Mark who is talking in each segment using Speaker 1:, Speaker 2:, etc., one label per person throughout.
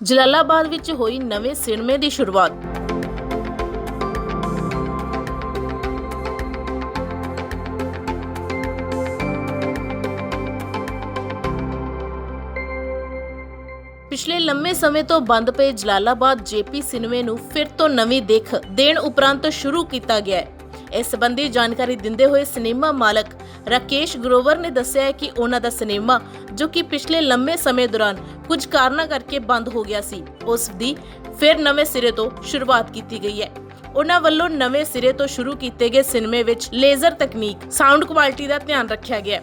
Speaker 1: ਜਲਾਲਾਬਾਦ ਵਿੱਚ ਹੋਈ ਨਵੇਂ ਸਿਨੇਮੇ ਦੀ ਸ਼ੁਰੂਆਤ। ਪਿਛਲੇ ਲੰਮੇ ਸਮੇਂ ਤੋਂ ਬੰਦ ਪਏ ਜਲਾਲਾਬਾਦ ਜੇਪੀ ਸਿਨੇਮੇ ਨੂੰ ਫਿਰ ਤੋਂ ਨਵੀਂ ਦੇਖ ਦੇਣ ਉਪਰੰਤ ਸ਼ੁਰੂ ਕੀਤਾ ਗਿਆ ਹੈ। ਇਸ ਸੰਬੰਧੀ ਜਾਣਕਾਰੀ ਦਿੰਦੇ ਹੋਏ ਸਿਨੇਮਾ ਮਾਲਕ ਰਾਕੇਸ਼ ਗਰੋਵਰ ਨੇ ਦੱਸਿਆ ਹੈ ਕਿ ਉਹਨਾਂ ਦਾ ਸਿਨੇਮਾ, ਜੋ ਕਿ ਪਿਛਲੇ ਲੰਮੇ ਸਮੇਂ ਦੌਰਾਨ ਕੁਝ ਕਾਰਨਾਂ ਕਰਕੇ ਬੰਦ ਹੋ ਗਿਆ ਸੀ, ਉਸ ਦੀ ਫਿਰ ਨਵੇਂ ਸਿਰੇ ਤੋਂ ਸ਼ੁਰੂਆਤ ਕੀਤੀ ਗਈ ਹੈ। ਉਹਨਾਂ ਵੱਲੋਂ ਨਵੇਂ ਸਿਰੇ ਤੋਂ ਸ਼ੁਰੂ ਕੀਤੇ ਗਏ ਸਿਨੇਮੇ ਵਿੱਚ ਲੇਜ਼ਰ ਤਕਨੀਕ, ਸਾਊਂਡ ਕੁਆਲਿਟੀ ਦਾ ਧਿਆਨ ਰੱਖਿਆ ਗਿਆ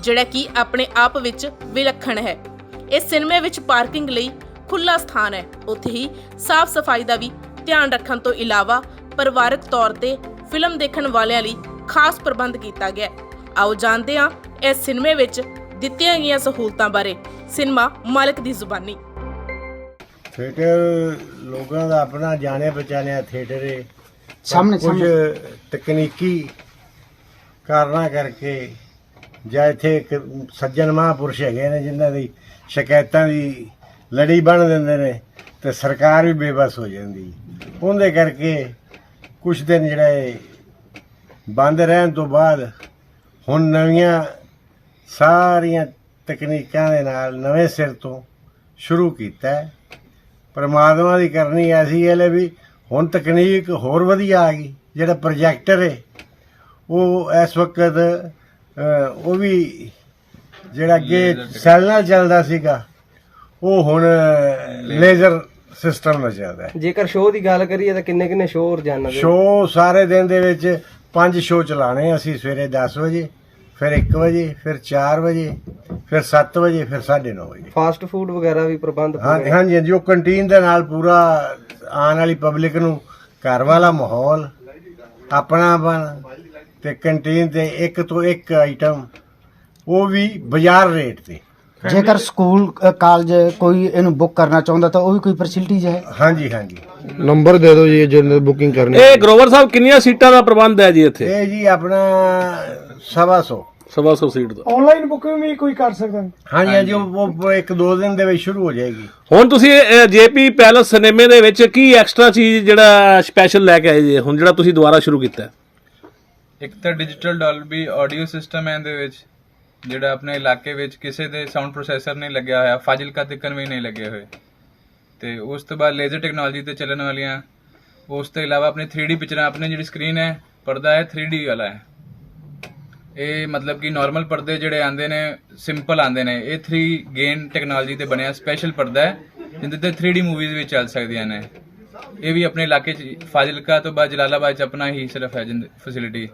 Speaker 1: ਜਿਹੜਾ ਕਿ ਆਪਣੇ ਆਪ ਵਿੱਚ ਵਿਲੱਖਣ ਹੈ। ਇਸ ਸਿਨੇਮੇ ਵਿੱਚ ਪਾਰਕਿੰਗ ਲਈ ਖੁੱਲਾ ਸਥਾਨ ਹੈ। ਉੱਥੇ ਹੀ ਸਾਫ਼ ਸਫ਼ਾਈ ਦਾ ਵੀ ਧਿਆਨ ਰੱਖਣ ਤੋਂ ਇਲਾਵਾ ਪਰਿਵਾਰਕ ਤੌਰ ਤੇ ਫਿਲਮ ਦੇਖਣ ਵਾਲਿਆਂ ਲਈ ਖਾਸ ਪ੍ਰਬੰਧ ਕੀਤਾ ਗਿਆ ਹੈ। ਆਓ ਜਾਣਦੇ ਹਾਂ ਇਸ ਸਿਨੇਮੇ ਵਿੱਚ ਦਿੱਤੀਆਂ ਗਈਆਂ ਸਹੂਲਤਾਂ ਬਾਰੇ। ਸਿਨੇਮਾ ਮਾਲਕ ਦੀ ਜ਼ੁਬਾਨੀ।
Speaker 2: ਥੀਏਟਰ ਲੋਕਾਂ ਦਾ ਆਪਣਾ ਜਾਣਿਆ ਪਛਾਣਿਆ ਥੀਏਟਰ ਹੈ
Speaker 3: ਸਾਹਮਣੇ-
Speaker 2: ਕੁਝ ਤਕਨੀਕੀ ਕਾਰਨਾਂ ਕਰਕੇ ਜਾਂ ਇੱਥੇ ਇੱਕ ਸੱਜਣ ਮਹਾਂਪੁਰਸ਼ ਹੈਗੇ ਨੇ ਜਿਨ੍ਹਾਂ ਦੀ ਸ਼ਿਕਾਇਤਾਂ ਦੀ ਲੜੀ ਬਣ ਦਿੰਦੇ ਨੇ ਤੇ ਸਰਕਾਰ ਵੀ ਬੇਬਸ ਹੋ ਜਾਂਦੀ। ਉਹਦੇ ਕਰਕੇ ਕੁਝ ਦਿਨ ਜਿਹੜੇ ਬੰਦ ਰਹਿਣ ਤੋਂ ਬਾਅਦ ਹੁਣ ਨਵੀਆਂ ਸਾਰੀਆਂ ਤਕਨੀਕਾਂ ਦੇ ਨਾਲ ਨਵੇਂ ਸਿਰ ਤੋਂ ਸ਼ੁਰੂ ਕੀਤਾ ਹੈ। ਪਰਮਾਤਮਾ ਦੀ ਕਰਨੀ ਐਸੀ ਹੈ ਲੈ ਵੀ ਹੁਣ ਤਕਨੀਕ ਹੋਰ ਵਧੀਆ ਆ ਗਈ ਜਿਹੜਾ ਪ੍ਰੋਜੈਕਟਰ ਹੈ ਉਹ ਇਸ ਵਕਤ ਉਹ ਵੀ ਜਿਹੜਾ ਅੱਗੇ ਸੈੱਲ ਨਾਲ ਚੱਲਦਾ ਸੀਗਾ ਉਹ ਹੁਣ ਲੇਜ਼ਰ ਸਿਸਟਮ ਚੱਲਦਾ ਹੈ।
Speaker 3: ਜੇਕਰ ਸ਼ੋਅ ਦੀ ਗੱਲ ਕਰੀਏ ਤਾਂ ਕਿੰਨੇ ਕਿੰਨੇ ਸ਼ੋਅ ਰੋਜ਼ਾਨਾ ਦੇ?
Speaker 2: ਸ਼ੋਅ ਸਾਰੇ ਦਿਨ ਦੇ ਵਿੱਚ ਪੰਜ ਸ਼ੋਅ ਚਲਾਣੇ ਅਸੀਂ ਸਵੇਰੇ 10 ਵਜੇ ਫਿਰ 1 ਵਜੇ ਫਿਰ 4 ਵਜੇ ਫਿਰ 7 ਵਜੇ ਫਿਰ 9:30 ਵਜੇ।
Speaker 3: ਫਾਸਟ ਫੂਡ ਵਗੈਰਾ ਵੀ ਪ੍ਰਬੰਧ
Speaker 2: ਹਾਂ
Speaker 3: ਪੂਰੇ
Speaker 2: ਹਾਂਜੀ ਹਾਂਜੀ ਉਹ ਕੰਟੀਨ ਦੇ ਨਾਲ ਪੂਰਾ ਆਉਣ ਵਾਲੀ ਪਬਲਿਕ ਨੂੰ ਘਰ ਵਾਲਾ ਮਾਹੌਲ ਆਪਣਾਪਨ ਤੇ ਕੰਟੀਨ ਤੇ ਇੱਕ ਤੋਂ ਇੱਕ ਆਈਟਮ ਉਹ ਵੀ ਬਾਜ਼ਾਰ ਰੇਟ ਤੇ।
Speaker 4: ਜੇਕਰ ਸਕੂਲ ਅ, ਕਾਲਜ ਕੋਈ ਇਹਨੂੰ ਬੁੱਕ ਕਰਨਾ ਚਾਹੁੰਦਾ ਤਾਂ ਉਹ ਵੀ ਕੋਈ ਫੈਸਿਲਿਟੀਜ਼ ਹੈ?
Speaker 2: ਹਾਂਜੀ ਹਾਂਜੀ।
Speaker 5: ਨੰਬਰ ਦੇ ਦਿਓ ਜੀ ਜਿਹਨੇ ਬੁਕਿੰਗ ਕਰਨੀ
Speaker 6: ਇਹ ਗਰੋਵਰ ਸਾਹਿਬ ਕਿੰਨੀਆਂ ਸੀਟਾਂ ਦਾ ਪ੍ਰਬੰਧ ਹੈ ਜੀ ਇੱਥੇ?
Speaker 2: ਇਹ ਜੀ ਆਪਣਾ ਸਵਾ ਸੌ।
Speaker 6: ਸਵਾ ਸੌ ਸੀਟ ਦਾ।
Speaker 7: ਆਨਲਾਈਨ ਬੁਕਿੰਗ ਵੀ ਕੋਈ ਕਰ ਸਕਦਾ ਹੈ?
Speaker 2: ਹਾਂਜੀ ਹਾਂਜੀ ਉਹ ਉਹ ਇੱਕ ਦੋ ਦਿਨ ਦੇ ਵਿੱਚ ਸ਼ੁਰੂ ਹੋ ਜਾਏਗੀ।
Speaker 6: ਹੁਣ ਤੁਸੀਂ ਜੇਪੀ ਪੈਲਸ ਸਿਨੇਮੇ ਦੇ ਵਿੱਚ ਕੀ ਐਕਸਟਰਾ ਚੀਜ਼ ਜਿਹੜਾ ਸਪੈਸ਼ਲ ਲੈ ਕੇ ਆਏ ਜੀ? ਹੁਣ ਜਿਹੜਾ ਤੁਸੀਂ ਦੁਬਾਰਾ ਸ਼ੁਰੂ ਕੀਤਾ ਹੈ?
Speaker 8: ਇੱਕ ਤਾਂ ਡਿਜੀਟਲ ਡਾਲਬੀ ਆਡੀਓ ਸਿਸਟਮ ਹੈ ਇਹਦੇ ਵਿੱਚ। ਜਿਹੜਾ ਆਪਣੇ ਇਲਾਕੇ ਵਿੱਚ ਕਿਸੇ ਦੇ ਸਾਊਂਡ ਪ੍ਰੋਸੈਸਰ ਨਹੀਂ ਲੱਗਿਆ ਹੋਇਆ, ਫਾਜ਼ਿਲਕਾ ਤਿੱਕਣ ਵੀ ਨਹੀਂ ਲੱਗੇ ਹੋਏ। ਤੇ ਉਸ ਤੋਂ ਬਾਅਦ ਲੇਜ਼ਰ ਟੈਕਨੋਲੋਜੀ ਤੇ ਚੱਲਣ ਵਾਲੀਆਂ, ਉਸ ਤੋਂ ਇਲਾਵਾ ਆਪਣੀ 3D ਪਿਕਚਰਾਂ ਆਪਣੀ ਜਿਹੜੀ ਸਕਰੀਨ ਹੈ, ਪਰਦਾ ਹੈ 3D ਵਾਲਾ ਹੈ। ਇਹ ਮਤਲਬ ਕਿ ਨਾਰਮਲ ਪਰਦੇ ਜਿਹੜੇ ਆਂਦੇ ਨੇ ਸਿੰਪਲ ਆਂਦੇ ਨੇ, ਇਹ 3 ਗੇਨ ਟੈਕਨੋਲੋਜੀ ਤੇ ਬਣਿਆ ਸਪੈਸ਼ਲ ਪਰਦਾ ਹੈ ਜਿੰਦੇ ਤੇ 3D ਮੂਵੀਜ਼ ਵੀ ਚੱਲ ਸਕਦੀਆਂ ਨੇ। ਇਹ ਵੀ ਆਪਣੇ ਇਲਾਕੇ ਚ, ਫਾਜ਼ਿਲਕਾ ਤੋਂ ਬਾਅਦ ਜਲਾਲਾਬਾਦ ਚ ਆਪਣਾ ਹੀ ਸਿਰਫ ਹੈ ਫੈਸਿਲਿਟੀ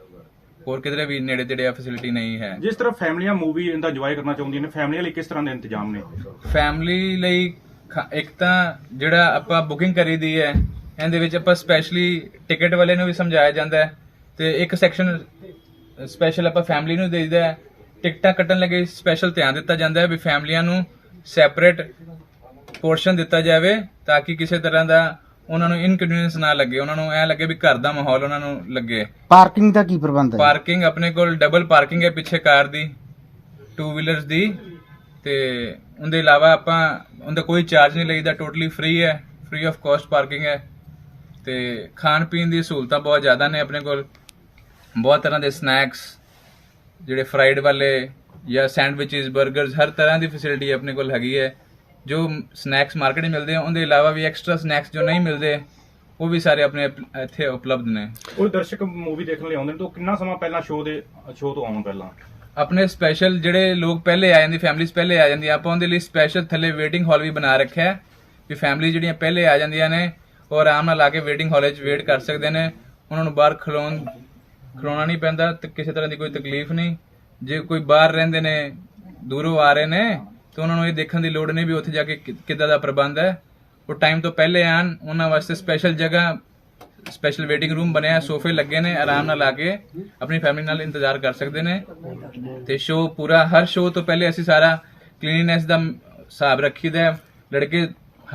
Speaker 8: ਹੋਰ ਕਿਧਰੇ ਵੀ ਨੇੜੇ ਤੇੜੇ ਆ ਫੈਸਿਲਿਟੀ ਨਹੀਂ ਹੈ।
Speaker 9: ਜਿਸ ਤਰ੍ਹਾਂ ਫੈਮਲੀਆਂ ਮੂਵੀ ਇਹਦਾ ਇੰਜੋਏ ਕਰਨਾ ਚਾਹੁੰਦੀਆਂ ਨੇ ਫੈਮਲੀਆਂ ਲਈ ਕਿਸ ਤਰ੍ਹਾਂ ਦੇ ਇੰਤਜ਼ਾਮ ਨੇ?
Speaker 8: ਫੈਮਿਲੀ ਲਈ ਖ- ਇੱਕ ਤਾਂ ਜਿਹੜਾ ਆਪਾਂ ਬੁਕਿੰਗ ਕਰੀਦੀ ਹੈ ਇਹਦੇ ਵਿੱਚ ਆਪਾਂ ਸਪੈਸ਼ਲੀ ਟਿਕਟ ਵਾਲੇ ਨੂੰ ਵੀ ਸਮਝਾਇਆ ਜਾਂਦਾ ਹੈ ਤੇ ਇੱਕ ਸੈਕਸ਼ਨ ਸਪੈਸ਼ਲ ਆਪਾਂ ਫੈਮਿਲੀ ਨੂੰ ਦੇਈਦਾ ਹੈ। ਟਿਕਟਾਂ ਕੱਟਣ ਲੱਗੇ ਸਪੈਸ਼ਲ ਧਿਆਨ ਦਿੱਤਾ ਜਾਂਦਾ ਹੈ ਵੀ ਫੈਮਲੀਆਂ ਨੂੰ ਸੈਪਰੇਟ ਪੋਰਸ਼ਨ ਦਿੱਤਾ ਜਾਵੇ ਤਾਂ ਕਿ ਕਿਸੇ ਤਰ੍ਹਾਂ ਦਾ ਉਹਨਾਂ ਨੂੰ ਇਨਕਨਵੀਨੀਅੰਸ ਨਾ ਲੱਗੇ ਉਹਨਾਂ ਨੂੰ ਐ ਲੱਗੇ ਵੀ ਘਰ ਦਾ ਮਾਹੌਲ ਉਹਨਾਂ ਨੂੰ ਲੱਗੇ।
Speaker 4: ਪਾਰਕਿੰਗ ਦਾ ਕੀ ਪ੍ਰਬੰਧ ਹੈ?
Speaker 8: ਪਾਰਕਿੰਗ ਆਪਣੇ ਕੋਲ ਡਬਲ ਪਾਰਕਿੰਗ ਹੈ ਪਿੱਛੇ ਕਾਰ ਦੀ ਟੂ ਵੀਲਰਸ ਦੀ ਤੇ ਉਹਦੇ ਇਲਾਵਾ ਆਪਾਂ ਉਹਦਾ ਕੋਈ ਚਾਰਜ ਨਹੀਂ ਲਈਦਾ ਟੋਟਲੀ ਫ੍ਰੀ ਹੈ ਫ੍ਰੀ ਆਫ ਕਾਸਟ ਪਾਰਕਿੰਗ ਹੈ। ਤੇ ਖਾਣ ਪੀਣ ਦੀ ਸਹੂਲਤਾਂ ਬਹੁਤ ਜ਼ਿਆਦਾ ਨੇ ਆਪਣੇ ਕੋਲ। ਬਹੁਤ ਤਰ੍ਹਾਂ ਦੇ ਸਨੈਕਸ ਜਿਹੜੇ ਫਰਾਈਡ ਵਾਲੇ ਜਾਂ ਸੈਂਡਵਿਚਸ 버ਗਰਸ ਹਰ ਤਰ੍ਹਾਂ ਦੀ ਫੈਸਿਲਿਟੀ ਆਪਣੇ ਕੋਲ ਹੈਗੀ ਹੈ। ਜੋ ਸਨੈਕਸ ਮਾਰਕੀਟ 'ਚ ਮਿਲਦੇ ਆ ਉਹਦੇ ਇਲਾਵਾ ਵੀ ਐਕਸਟਰਾ ਸਨੈਕਸ ਜੋ ਨਹੀਂ ਮਿਲਦੇ ਉਹ ਵੀ ਸਾਰੇ ਆਪਣੇ ਇੱਥੇ ਉਪਲਬਧ ਨੇ।
Speaker 9: ਕੋਈ ਦਰਸ਼ਕ ਮੂਵੀ ਦੇਖਣ ਲਈ ਆਉਂਦੇ ਨੇ ਤਾਂ ਉਹ ਕਿੰਨਾ ਸਮਾਂ ਪਹਿਲਾਂ ਸ਼ੋਅ ਦੇ ਸ਼ੋਅ ਤੋਂ ਆਉਣ ਪਹਿਲਾਂ?
Speaker 8: ਆਪਣੇ ਸਪੈਸ਼ਲ ਜਿਹੜੇ ਲੋਕ ਪਹਿਲੇ ਆ ਜਾਂਦੀ ਫੈਮਿਲੀਜ਼ ਪਹਿਲੇ ਆ ਜਾਂਦੀਆਂ ਆਪਾਂ ਉਹਦੇ ਲਈ ਸਪੈਸ਼ਲ ਥੱਲੇ ਵੇਟਿੰਗ ਹਾਲ ਵੀ ਬਣਾ ਰੱਖਿਆ ਹੈ ਵੀ ਫੈਮਿਲੀ ਜਿਹੜੀਆਂ ਪਹਿਲੇ ਆ ਜਾਂਦੀਆਂ ਨੇ ਉਹ ਆਰਾਮ ਨਾਲ ਆ ਕੇ ਵੇਟਿੰਗ ਹਾਲ 'ਚ ਵੇਟ ਕਰ ਸਕਦੇ ਨੇ ਉਹਨਾਂ ਨੂੰ ਬਾਹਰ ਖਲੋਣ ਖਲੋਣਾ ਨਹੀਂ ਪੈਂਦਾ ਤੇ ਕਿਸੇ ਤਰ੍ਹਾਂ ਦੀ ਕੋਈ ਤਕਲੀਫ ਨਹੀਂ। ਜੇ ਕੋਈ ਬਾਹਰ ਰਹਿੰਦੇ ਨੇ ਦੂਰੋਂ ਆ ਰਹੇ ਨੇ ਤਾਂ ਉਹਨਾਂ ਨੂੰ ਇਹ ਦੇਖਣ ਦੀ ਲੋੜ ਨਹੀਂ ਵੀ ਉੱਥੇ ਜਾ ਕੇ ਕਿ- ਕਿੱਦਾਂ ਦਾ ਪ੍ਰਬੰਧ ਹੈ। ਉਹ ਟਾਈਮ ਤੋਂ ਪਹਿਲੇ ਆਣ, ਉਹਨਾਂ ਵਾਸਤੇ ਸਪੈਸ਼ਲ ਜਗ੍ਹਾ ਸਪੈਸ਼ਲ ਵੇਟਿੰਗ ਰੂਮ ਬਣਿਆ, ਸੋਫੇ ਲੱਗੇ ਨੇ, ਆਰਾਮ ਨਾਲ ਆ ਕੇ ਆਪਣੀ ਫੈਮਿਲੀ ਨਾਲ ਇੰਤਜ਼ਾਰ ਕਰ ਸਕਦੇ ਨੇ। ਤੇ ਸ਼ੋਅ ਪੂਰਾ, ਹਰ ਸ਼ੋਅ ਤੋਂ ਪਹਿਲੇ ਅਸੀਂ ਸਾਰਾ ਕਲੀਨਨੈਸ ਦਾ ਹਿਸਾਬ ਰੱਖੀਦਾ ਹੈ। ਲੜਕੇ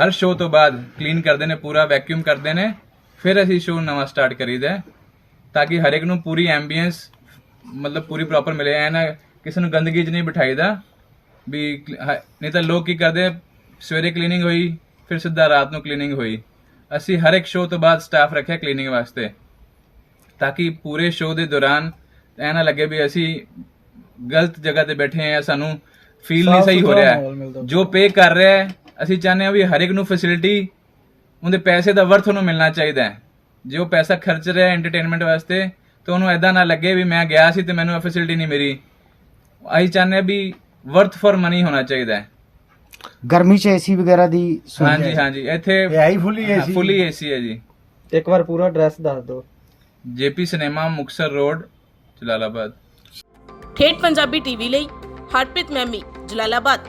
Speaker 8: ਹਰ ਸ਼ੋਅ ਤੋਂ ਬਾਅਦ ਕਲੀਨ ਕਰਦੇ ਨੇ, ਪੂਰਾ ਵੈਕਿਊਮ ਕਰਦੇ ਨੇ। ਫਿਰ ਅਸੀਂ ਸ਼ੋਅ ਨਵਾਂ ਸਟਾਰਟ ਕਰੀਦਾ ਤਾਂ ਕਿ ਹਰ ਇੱਕ ਨੂੰ ਪੂਰੀ ਐਂਬੀਐਂਸ ਮਤਲਬ ਪੂਰੀ ਪ੍ਰੋਪਰ ਮਿਲੇ। ਐ ਨਾ ਕਿਸੇ ਨੂੰ ਗੰਦਗੀ 'ਚ ਨਹੀਂ ਬਿਠਾਈਦਾ। ਵੀ ਨਹੀਂ ਤਾਂ ਲੋਕ ਕੀ ਕਰਦੇ? ਆ, ਸਵੇਰੇ ਕਲੀਨਿੰਗ ਹੋਈ ਫਿਰ ਸਿੱਧਾ ਰਾਤ ਨੂੰ ਕਲੀਨਿੰਗ ਹੋਈ। ਅਸੀਂ ਹਰ ਇੱਕ ਸ਼ੋਅ ਤੋਂ ਬਾਅਦ ਸਟਾਫ ਰੱਖਿਆ ਕਲੀਨਿੰਗ ਵਾਸਤੇ। ਤਾਂ ਕਿ ਪੂਰੇ ਸ਼ੋਅ ਦੇ ਦੌਰਾਨ ਐ ਨਾ ਲੱਗੇ ਵੀ ਅਸੀਂ ਗਲਤ ਜਗ੍ਹਾ ਤੇ ਬੈਠੇ ਆ ਸਾਨੂੰ ਫੀਲ ਨਹੀਂ ਸਹੀ ਹੋ ਰਿਹਾ। ਜੋ ਪੇ ਕਰ ਰਿਹਾ ਹੈ ਅਸੀਂ ਚਾਹੁੰਦੇ ਹਾਂ ਵੀ ਹਰ ਇੱਕ ਨੂੰ ਫੈਸਿਲਿਟੀ ਉਹਦੇ ਪੈਸੇ ਦਾ ਵਰਥ ਉਹਨੂੰ ਮਿਲਣਾ ਚਾਹੀਦਾ ਹੈ। ਜੇ ਉਹ ਪੈਸਾ ਖਰਚ ਰਿਹਾ ਐਂਟਰਟੇਨਮੈਂਟ ਵਾਸਤੇ ਤਾਂ ਉਹਨੂੰ ਐਦਾਂ ਨਾ ਲੱਗੇ ਵੀ ਮੈਂ ਗਿਆ ਸੀ ਤੇ ਮੈਨੂੰ ਫੈਸਿਲਿਟੀ ਨਹੀਂ ਮਿਲੀ। ਅਸੀਂ ਚਾਹੁੰਦੇ ਵੀ ਵਰਥ ਫॉर ਮਨੀ ਹੋਣਾ ਚਾਹੀਦਾ ਹੈ।
Speaker 4: ਗਰਮੀ 'ਚ ਏਸੀ ਵਗੈਰਾ ਦੀ ਸੁਵਿਧਾ
Speaker 8: ਹਾਂਜੀ ਹਾਂਜੀ ਇੱਥੇ
Speaker 2: ਇਹ ਆਈ ਫੁੱਲੀ ਏਸੀ
Speaker 8: ਫੁੱਲੀ ਏਸੀ ਹੈ ਜੀ।
Speaker 3: ਇੱਕ ਵਾਰ ਪੂਰਾ ਐਡਰੈਸ ਦੱਸ ਦਿਓ।
Speaker 8: JP cinema Muktsar road Jalalabad.
Speaker 1: ਠੇਠ ਪੰਜਾਬੀ ਟੀਵੀ ਲਈ ਹਰਪ੍ਰੀਤ ਮੈਮੀ ਜਲਾਲਾਬਾਦ।